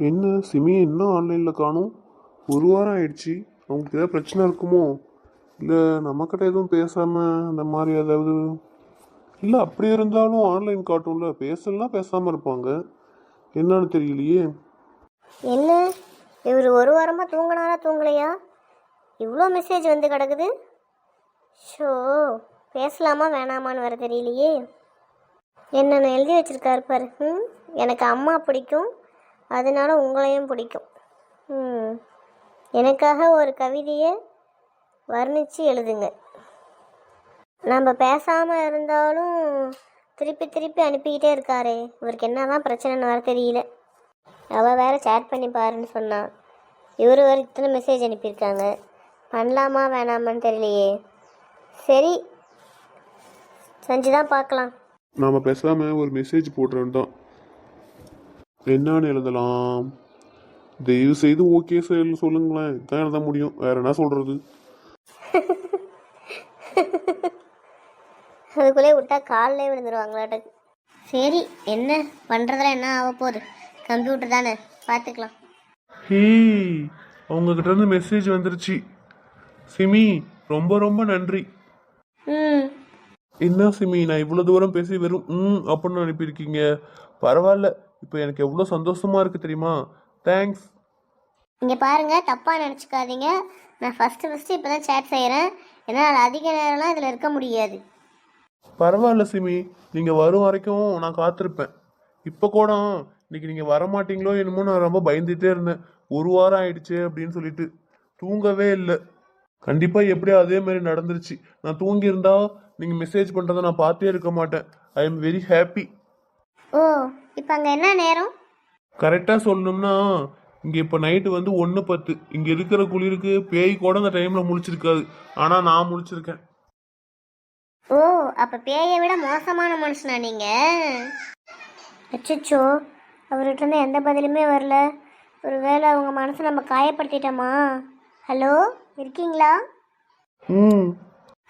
என்ன சிமி இன்னும் ஆன்லைனில் காணும்? ஒரு வாரம் ஆயிடுச்சு. அவங்களுக்கு ஏதாவது பிரச்சனை இருக்குமோ? இல்லை நம்மக்கிட்ட எதுவும் பேசாமல் அந்த மாதிரி ஏதாவது? இல்லை அப்படி இருந்தாலும் ஆன்லைன் காட்டும்ல. பேசலாம் பேசாமல் இருப்பாங்க. என்னன்னு தெரியலையே. என்ன? இவர் ஒரு வாரமாக தூங்கினாரா தூங்கலையா? இவ்வளோ மெசேஜ் வந்து கிடக்குது. ஷோ பேசலாமா வேணாமான்னு வர தெரியலையே. என்னென்ன எழுதி வச்சிருக்காரு பாரு. ம் எனக்கு அம்மா பிடிக்கும். அதனால உங்களையும் பிடிக்கும். எனக்காக ஒரு கவிதையை வர்ணித்து எழுதுங்க. நம்ம பேசாமல் இருந்தாலும் திருப்பி திருப்பி அனுப்பிக்கிட்டே இருக்காரே. இவருக்கு என்ன தான் பிரச்சனைன்னு வர தெரியல. அவள் வேறு சேட் பண்ணி பாருன்னு சொன்னான் இவர் வேறு இத்தனை மெசேஜ் அனுப்பியிருக்காங்க. பண்ணலாமா வேணாமான்னு தெரியலையே. சரி. செஞ்சு தான் பார்க்கலாம். நாம் பேசாமல் ஒரு மெசேஜ் போடுறோம் தான் என்னன்னு எழுதலாம். தயவு செய்து ஓகே செயல் சொல்லுங்களேன். இதான் எழுத முடியும். வேற என்ன சொல்கிறது அதுக்குள்ளே விட்டா காலிலே விழுந்துருவாங்களாட்டுக்கு சரி என்ன? பண்ணுறதுல என்ன ஆக போகுது? கம்ப்யூட்டர் தானே. பார்த்துக்கலாம். ஹே அவங்கக்கிட்ட இருந்து மெசேஜ் வந்துருச்சு. சிமி ரொம்ப ரொம்ப நன்றி. ம். என்ன சிமி நான் இவ்வளோ தூரம் பேசி வெறும் ம் அப்படின்னு அனுப்பியிருக்கீங்க பரவாயில்ல. இப்போ எனக்கு எவ்வளோ சந்தோஷமா இருக்கு தெரியுமா? தேங்க்ஸ் இங்கே பாருங்கள் தப்பாக நினச்சிக்காதீங்க. நான் ஃபஸ்ட்டு ஃபஸ்ட்டு இப்போ தான் சேட் செய்கிறேன் என்னால் அதிக நேரம்லாம் இதில் இருக்க முடியாது. பரவாயில்ல சிமி. நீங்கள் வரும் வரைக்கும் நான் காத்திருப்பேன். இப்போ கூட இன்னைக்கு நீங்கள் வரமாட்டீங்களோ என்னமோ நான் ரொம்ப பயந்துட்டே இருந்தேன். ஒரு வாரம் ஆயிடுச்சு அப்படின்னு சொல்லிட்டு. தூங்கவே இல்லை. கண்டிப்பாக எப்படியோ அதே மாதிரி நடந்துருச்சு. நான் தூங்கியிருந்தா நீங்கள் மெசேஜ் பண்ணுறதை நான் பார்த்தே இருக்க மாட்டேன். ஐ எம் வெரி ஹாப்பி ஓ இப்போ அங்கே என்ன நேரம்? கரெக்டாக சொல்லணும்னா இங்கே இப்போ நைட்டு வந்து ஒன்று பத்து. இங்கே இருக்கிற குளிருக்கு பேய் கூட அந்த டைமில் முழிச்சிருக்காது. ஆனால் நான் முழிச்சிருக்கேன். ஓ அப்போ பேயை விட மோசமான மனுஷனா நீங்கள் அச்சோ அவர்கிட்ட இருந்து எந்த பதிலுமே வரல. ஒருவேளை அவங்க மனசை நம்ம காயப்படுத்திட்டோமா? ஹலோ இருக்கீங்களா? ம்.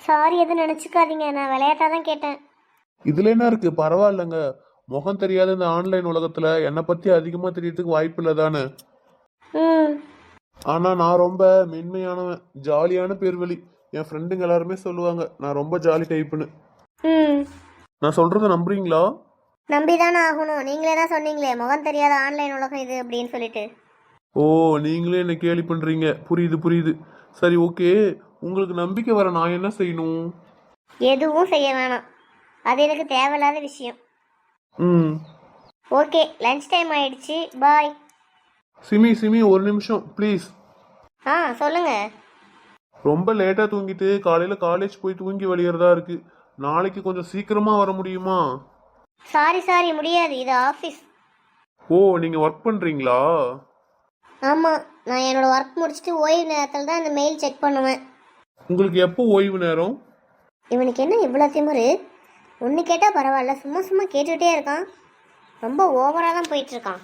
சாரி எதுவும் நினச்சிக்காதீங்க. நான் விளையாட்டாக தான் கேட்டேன். இதுல என்ன இருக்கு? பரவாயில்லைங்க. முகம் தெரியாத இந்த ஆன்லைன் உலகத்துல என்னை பத்தி அதிகமா தெரியறதுக்கு வாய்ப்பு இல்லை தானே ஆனா நான் ரொம்ப மென்மையானவன் ஜாலியான பேர்வழி. என் ஃப்ரெண்டுங்க எல்லாருமே சொல்லுவாங்க நான் ரொம்ப ஜாலி டைப்புன்னு நான் சொல்றத நம்புறீங்களா? நம்பி தானே ஆகணும். நீங்களே தான் சொன்னீங்களே முகம் தெரியாத ஆன்லைன் உலகம் இது அப்படின்னு சொல்லிட்டு. ஓ நீங்களே என்ன கேலி பண்றீங்க. புரியுது புரியுது. சரி ஓகே. உங்களுக்கு நம்பிக்கை வர நான் என்ன செய்யணும்? எதுவும் செய்ய வேணாம். அது எனக்கு தேவையில்லாத விஷயம். ம். ஓகே லஞ்ச் டைம் ஆயிடுச்சு. பாய் சிமி சிமி ஒரு நிமிஷம் ப்ளீஸ் ஆ சொல்லுங்கள் ரொம்ப லேட்டாக தூங்கிட்டு காலையில் காலேஜ் போய் தூங்கி வழியறதா இருக்கு. நாளைக்கு கொஞ்சம் சீக்கிரமா வர முடியுமா? சாரி சாரி முடியாது. இது ஆஃபீஸ் ஓ நீங்கள் ஒர்க் பண்ணுறீங்களா ஆமாம் நான் என்னோட ஒர்க் முடிச்சுட்டு ஓய்வு நேரத்தில் தான் இந்த மெயில் செக் பண்ணுவேன். உங்களுக்கு எப்போ ஓய்வு நேரம்? இவனுக்கு என்ன இவ்வளோ திமிரு? ஒன்று கேட்டால் பரவாயில்ல. சும்மா சும்மா கேட்டுக்கிட்டே இருக்கான். ரொம்ப ஓவராக தான் போயிட்டுருக்கான்.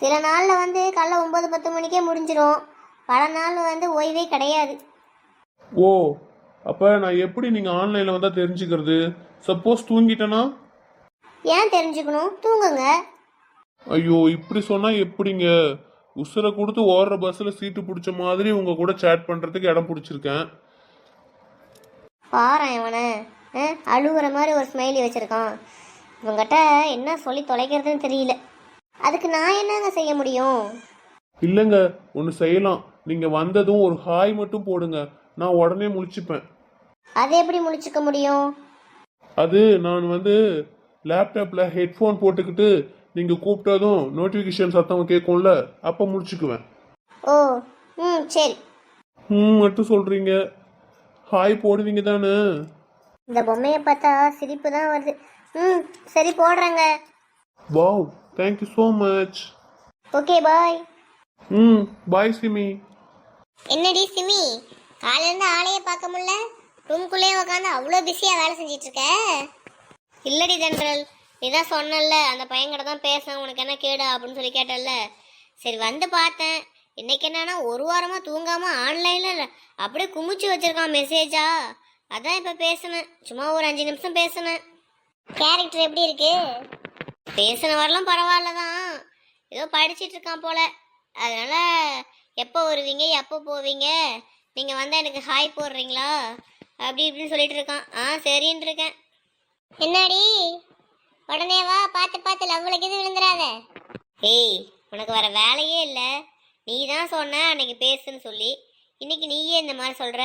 சில நாளில் வந்து காலைல ஒம்பது பத்து மணிக்கே முடிஞ்சிடும் பல நாள் வந்து ஓய்வே கிடையாது. ஓ அப்போ நான் எப்படி நீங்கள் ஆன்லைனில் வந்தால் தெரிஞ்சுக்கிறது? சப்போஸ் தூங்கிட்டேனா? ஏன் தெரிஞ்சுக்கணும்? தூங்குங்க. ஐயோ இப்படி சொன்னால் எப்படிங்க? உசுரை கொடுத்து ஓடுற பஸ்ஸில் சீட்டு பிடிச்ச மாதிரி உங்கள் கூட சேட் பண்ணுறதுக்கு இடம் பிடிச்சிருக்கேன். பாரேன் இவனை. அழுகுற மாதிரி ஒரு ஸ்மைலி வச்சுருக்கான். இவங்கிட்ட என்ன சொல்லி தொலைக்கிறதுன்னு தெரியல. அதுக்கு நான் என்னங்க செய்ய முடியும்? இல்லைங்க ஒன்று செய்யலாம். நீங்கள் வந்ததும் ஒரு ஹாய் மட்டும் போடுங்க. நான் உடனே முழிச்சுப்பேன். அதை எப்படி முழிச்சுக்க முடியும்? அது நான் வந்து லேப்டாப்பில் ஹெட்ஃபோன் போட்டுக்கிட்டு நீங்கள் கூப்பிட்டதும் நோட்டிஃபிகேஷன் சத்தம் கேட்கும்ல அப்போ முடிச்சுக்குவேன் ஓ ம் சரி. ம் மட்டும் சொல்கிறீங்க ஹாய் போடுவீங்க தானே? இந்த பொம்மையை பார்த்தா சிரிப்பு தான் வருது. ம் சரி போடுறேங்க. Wow thank you so much okay bye ம் பாய் சிமி என்னடி சிமி காலையிலேருந்து ஆளையே பார்க்க முடியல. ரூம்குள்ளேயே உட்காந்து அவ்வளோ பிஸியாக வேலை செஞ்சிட்டு இருக்க இல்லடி தென்றல். நீ தான் சொன்னல அந்த பையன்கிட்ட தான் பேச உனக்கு என்ன கேடு அப்படின்னு சொல்லி கேட்டல்ல சரி வந்து பார்த்தேன். இன்னைக்கு என்னன்னா ஒரு வாரமாக தூங்காமல் ஆன்லைனில் அப்படியே குமிச்சு வச்சிருக்கான் மெசேஜா அதான் இப்போ பேசினேன். சும்மா ஒரு அஞ்சு நிமிஷம் பேசினேன். கேரக்டர் எப்படி இருக்கு? பேசின வரலாம் பரவாயில்ல தான். ஏதோ படிச்சிட்டு இருக்கான் போல. அதனால எப்போ வருவீங்க எப்போ போவீங்க? நீங்கள் வந்தால் எனக்கு ஹாய் போடுறீங்களா? அப்படி இப்படின்னு சொல்லிட்டு இருக்கான். ஆ சரின்னு இருக்கேன். என்னடி? உடனே வா பார்த்து பார்த்து லவ்வுலக்கு இது விழுந்துடாத ஏய் உனக்கு வர வேலையே இல்லை. நீ தான் சொன்ன அன்னைக்கு பேசுன்னு சொல்லி. இன்னைக்கு நீயே இந்த மாதிரி சொல்கிற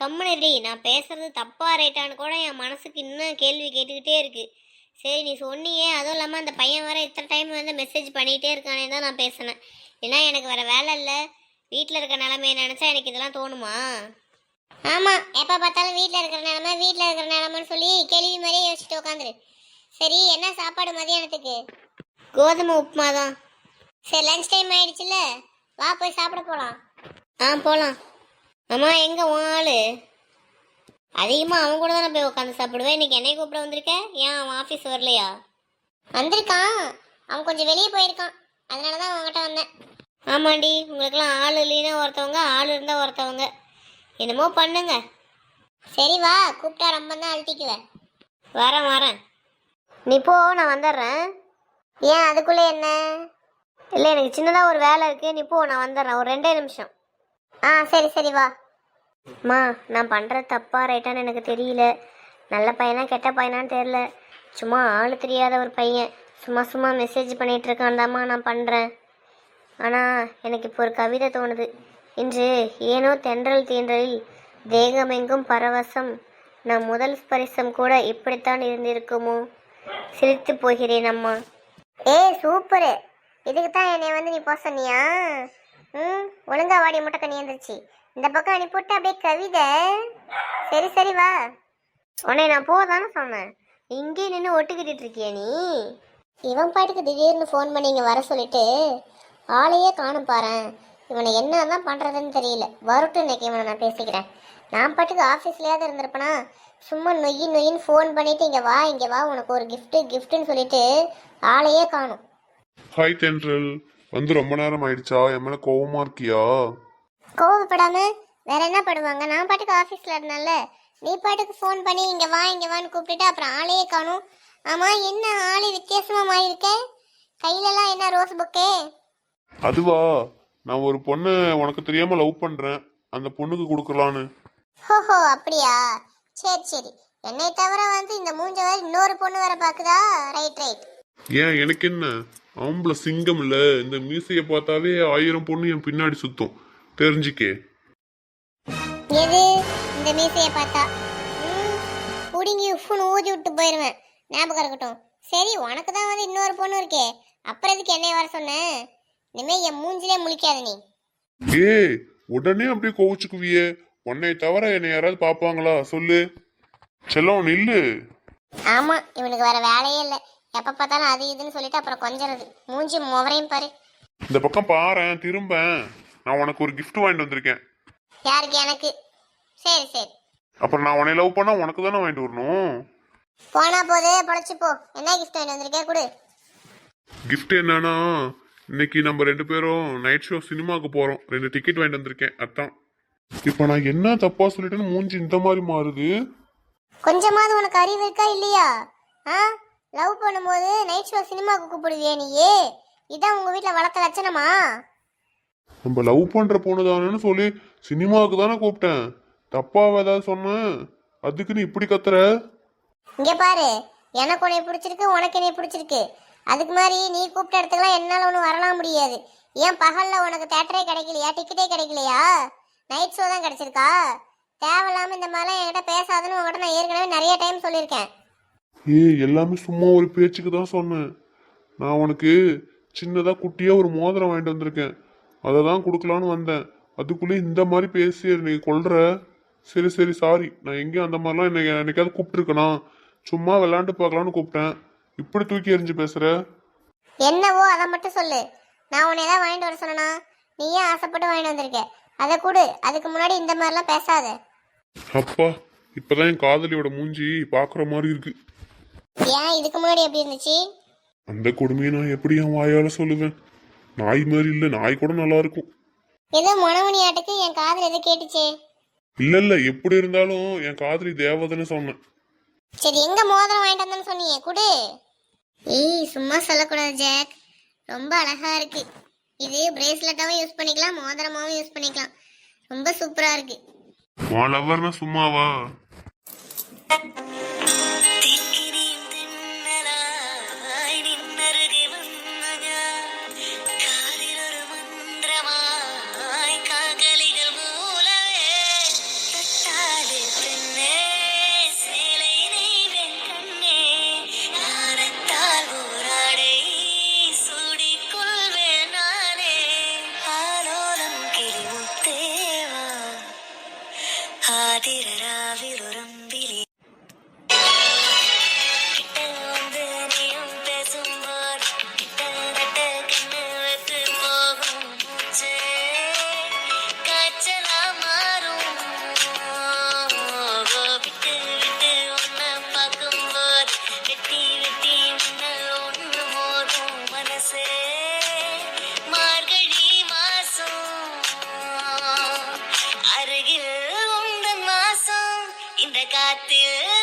கம்முனடி நான் பேசுறது தப்பா ரைட்டான்னு கூட என் மனசுக்கு இன்னும் கேள்வி கேட்டுக்கிட்டே இருக்கு. சரி நீ சொன்னியே அதுவும் இல்லாமல் அந்த பையன் வர இத்தனை டைம் வந்து மெசேஜ் பண்ணிகிட்டே இருக்கானே தான் நான் பேசினேன். ஏன்னா எனக்கு வேற வேலை இல்லை. வீட்டில் இருக்க நிலமையை நினச்சா எனக்கு இதெல்லாம் தோணுமா? ஆமாம் எப்போ பார்த்தாலும் வீட்டில் இருக்கிற நிலமை வீட்டில் இருக்கிற நிலமைன்னு சொல்லி கேள்வி மாதிரியே யோசிச்சுட்டு உட்காந்துரு சரி என்ன சாப்பாடு மதியானத்துக்கு? கோதுமை உப்புமா தான் சரி லஞ்ச் டைம் ஆயிடுச்சுல்ல. வா போய் சாப்பிட போகலாம் ஆ போகலாம் அம்மா எங்கே உன் ஆள்? அதிகமாக அவன் கூட தானே போய் உட்காந்து சாப்பிடுவேன் இன்னைக்கு என்னை கூப்பிட வந்திருக்க? ஏன் அவன் ஆஃபீஸ் வரலையா? வந்திருக்கான். அவன் கொஞ்சம் வெளியே போயிருக்கான். அதனால தான் அவங்ககிட்ட வந்தேன். ஆமாண்டி உங்களுக்கெல்லாம் ஆள் இல்லைன்னா ஒருத்தவங்க ஆள் இருந்தால் ஒருத்தவங்க. என்னமோ பண்ணுங்க. சரி வா கூப்பிட்டா ரொம்ப தான் அழட்டிக்குவேன் வரேன் வரேன். நீ போ நான் வந்துடுறேன். ஏன் அதுக்குள்ளே என்ன? இல்லை எனக்கு சின்னதாக ஒரு வேலை இருக்குது நீ போ நான் வந்துடுறேன். ஒரு ரெண்டே நிமிஷம். ஆ சரி சரி வா. அம்மா நான் பண்ணுறது தப்பா ரைட்டான்னு எனக்கு தெரியல. நல்ல பையனா கெட்ட பையனான்னு தெரில சும்மா ஆள் தெரியாத ஒரு பையன். சும்மா சும்மா மெசேஜ் பண்ணிகிட்டு இருக்கான் தாம்மா நான் பண்ணுறேன் ஆனால் எனக்கு இப்போ ஒரு கவிதை தோணுது. இன்று ஏனோ தென்றல் தீன்றலில் தேகமெங்கும் பரவசம். நம் முதல் ஸ்பரிசம் கூட இப்படித்தான் இருந்திருக்குமோ? சிரித்து போகிறேன் அம்மா. ஏ சூப்பரு. இதுக்கு தான் என்னை வந்து நீ போக சொன்னியா? ம் ஒழுங்கா வாடி முட்டை கண்ணி வந்துருச்சு இந்த பக்கம் அனுப்பிவிட்டு அப்படியே கவிதை. சரி சரி வா. உன்னை நான் போதானே சொன்னேன். இங்கே நின்று ஒட்டுக்கிட்டு இருக்கிய நீ? இவன் பாட்டுக்கு திடீர்னு ஃபோன் பண்ணி இங்கே வர சொல்லிட்டு ஆளையே காணும் பாறேன். இவனை என்ன தான் பண்ணுறதுன்னு தெரியல. வரட்டும் இன்னைக்கு இவனை நான் பேசிக்கிறேன். நான் பாட்டுக்கு ஆஃபீஸ்லேயாவது இருந்திருப்பேனா? சும்மா நொய்யி நொய்யின்னு ஃபோன் பண்ணிட்டு இங்கே வா இங்கே வா உனக்கு ஒரு கிஃப்ட்டு கிஃப்ட்டுன்னு சொல்லிட்டு ஆளையே காணும். ஹாய் தென்றல். வந்து ரொம்ப நேரம் ஆயிடுச்சா? என் மேலே கோவமா இருக்கியா? கோவப்படாம வேற என்ன பண்ணுவாங்க? நான் பாட்டுக்கு ஆஃபீஸில் இருந்தேன்ல. நீ பாட்டுக்கு ஃபோன் பண்ணி இங்கே வா இங்கே வான்னு கூப்பிட்டுட்டு அப்புறம் ஆளையே காணும். ஆமாம் என்ன ஆளே வித்தியாசமாக மாறி இருக்க கையிலலாம் என்ன ரோஸ் புக்கே அதுவா நான் ஒரு பொண்ணை உனக்கு தெரியாம லவ் பண்றேன். அந்த பொண்ணுக்கு கொடுக்கலான்னு. ஹோஹோ அப்படியா? சரி சரி. என்னை தவிர வந்து இந்த மூஞ்ச வேற இன்னொரு பொண்ணு வேற பாக்குதா? ரைட் ரைட் ஏன் எனக்கு என்ன? ஆம்பளை சிங்கம் இல்ல. இந்த மீசைய பார்த்தாவே ஆயிரம் பொண்ணு என் பின்னாடி சுத்தும். தெரிஞ்சுக்கே. எது? இந்த மீசைய பார்த்தா. புடுங்கி உஃப்னு ஊதி விட்டு போயிருவேன். ஞாபகம் இருக்கட்டும். சரி உனக்கு தான் வந்து இன்னொரு பொண்ணு இருக்கே. அப்புறம் எதுக்கு என்னைய வர சொன்ன? இனிமே என் மூஞ்சிலே முழிக்காத நீ. ஏய் உடனே அப்படியே கோவிச்சுக்குவியே. உன்னை தவிர என்னை யாராவது பாப்பாங்களா சொல்லு. செல்லம் நில்லு. ஆமா இவனுக்கு வேற வேலையே இல்லை. எப்ப பார்த்தாலும் அது இதுன்னு சொல்லிட்டு அப்புறம் கொஞ்சறது. மூஞ்சி முவரையும் பாரு. இந்த பக்கம் பாரேன் திரும்ப நான் உனக்கு ஒரு gift வாங்கிட்டு வந்திருக்கேன். யாருக்கு எனக்கு? சரி சரி. அப்புறம் நான் உன்னை லவ் பண்ணா உனக்கு தானே வாங்கிட்டு வரணும்? போனா போதே பொழைச்சு போ. என்ன கிஃப்ட் வாங்கிட்டு வந்திருக்கே? கொடு. gift என்னன்னா இன்னைக்கு நம்ம ரெண்டு பேரும் நைட் ஷோ சினிமாவுக்கு போறோம். ரெண்டு டிக்கெட் வாங்கிட்டு வந்திருக்கேன். அதான். இப்போ நான் என்ன தப்பா சொல்லிட்டேன்னு மூஞ்சி இந்த மாதிரி மாறுது. கொஞ்சமாவது உனக்கு அறிவு இருக்கா இல்லையா? ஆ? லவ் பண்ணும்போது நைட் ஷோ சினிமாவுக்கு கூப்பிடுவியே நீயே. இதான் உங்க வீட்டில் வளர்த்த லட்சணமா? நம்ம லவ் பண்ற பொண்ணு தானேன்னு சொல்லி சினிமாவுக்கு தானே கூப்பிட்டேன். தப்பாவ ஏதாவது சொன்னேன் அதுக்கு நீ இப்படி கத்துற? இங்க பாரு எனக்கு உன்னை பிடிச்சிருக்கு உனக்கு என்னை பிடிச்சிருக்கு. அதுக்கு மாதிரி நீ கூப்பிட்ட இடத்துக்குலாம் என்னால் ஒன்றும் வரலாம் முடியாது. ஏன் பகலில் உனக்கு தேட்டரே கிடைக்கலையா? டிக்கெட்டே கிடைக்கலையா? நைட் ஷோ தான் கிடைச்சிருக்கா? தேவையில்லாமல் இந்த மாதிரிலாம் என்கிட்ட பேசாதுன்னு உங்ககிட்ட நான் ஏற்கனவே நிறைய டைம் சொல்லியிருக்கேன். ஏய் எல்லாமே சும்மா ஒரு பேச்சுக்கு தான் சொன்னேன். நான் உனக்கு சின்னதாக குட்டியாக ஒரு மோதிரம் வாங்கிட்டு வந்திருக்கேன். அதை தான் கொடுக்கலான்னு வந்தேன். அதுக்குள்ளே இந்த மாதிரி பேசி நீ கொல்ற. சரி சரி சாரி நான் எங்கேயும் அந்த மாதிரிலாம் என்னை என்னைக்காவது கூப்பிட்டுருக்கனா? சும்மா விளாண்டு பார்க்கலான்னு கூப்பிட்டேன். இப்படி தூக்கி எறிஞ்சு பேசுற? என்னவோ அதை மட்டும் சொல்லு. நான் உன்னை ஏதாவது வாங்கிட்டு வர சொன்னா நீயே ஆசைப்பட்டு வாங்கிட்டு வந்திருக்க? அதை கொடு. அதுக்கு முன்னாடி இந்த மாதிரிலாம் பேசாத. அப்பா இப்பதான் என் காதலியோட மூஞ்சி பாக்குற மாதிரி இருக்கு. ஏன் இதுக்கு முன்னாடி எப்படி இருந்துச்சு? அந்த கொடுமையை நான் எப்படி என் வாயால சொல்லுவேன்? நாய் மாதிரி இல்ல நாய் கூட நல்லா இருக்கும். ஏதோ மொனமணி ஆட்டுக்கு என் காதல் எது கேட்டுச்சே. இல்ல இல்ல எப்படி இருந்தாலும் என் காதலி தேவதைன்னு சொன்னேன். சரி எங்க மோதிரம் வாங்கிட்டு வந்தேன்னு சொன்னீங்க? குடு. ஏய் சும்மா சொல்லக்கூடாது ஜாக். ரொம்ப அழகா இருக்கு. இது பிரேஸ்லெட்டாவும் யூஸ் பண்ணிக்கலாம் மோதிரமாவும் யூஸ் பண்ணிக்கலாம். ரொம்ப சூப்பரா இருக்கு. உன் லவ்வர்னா சும்மாவா? அருகில்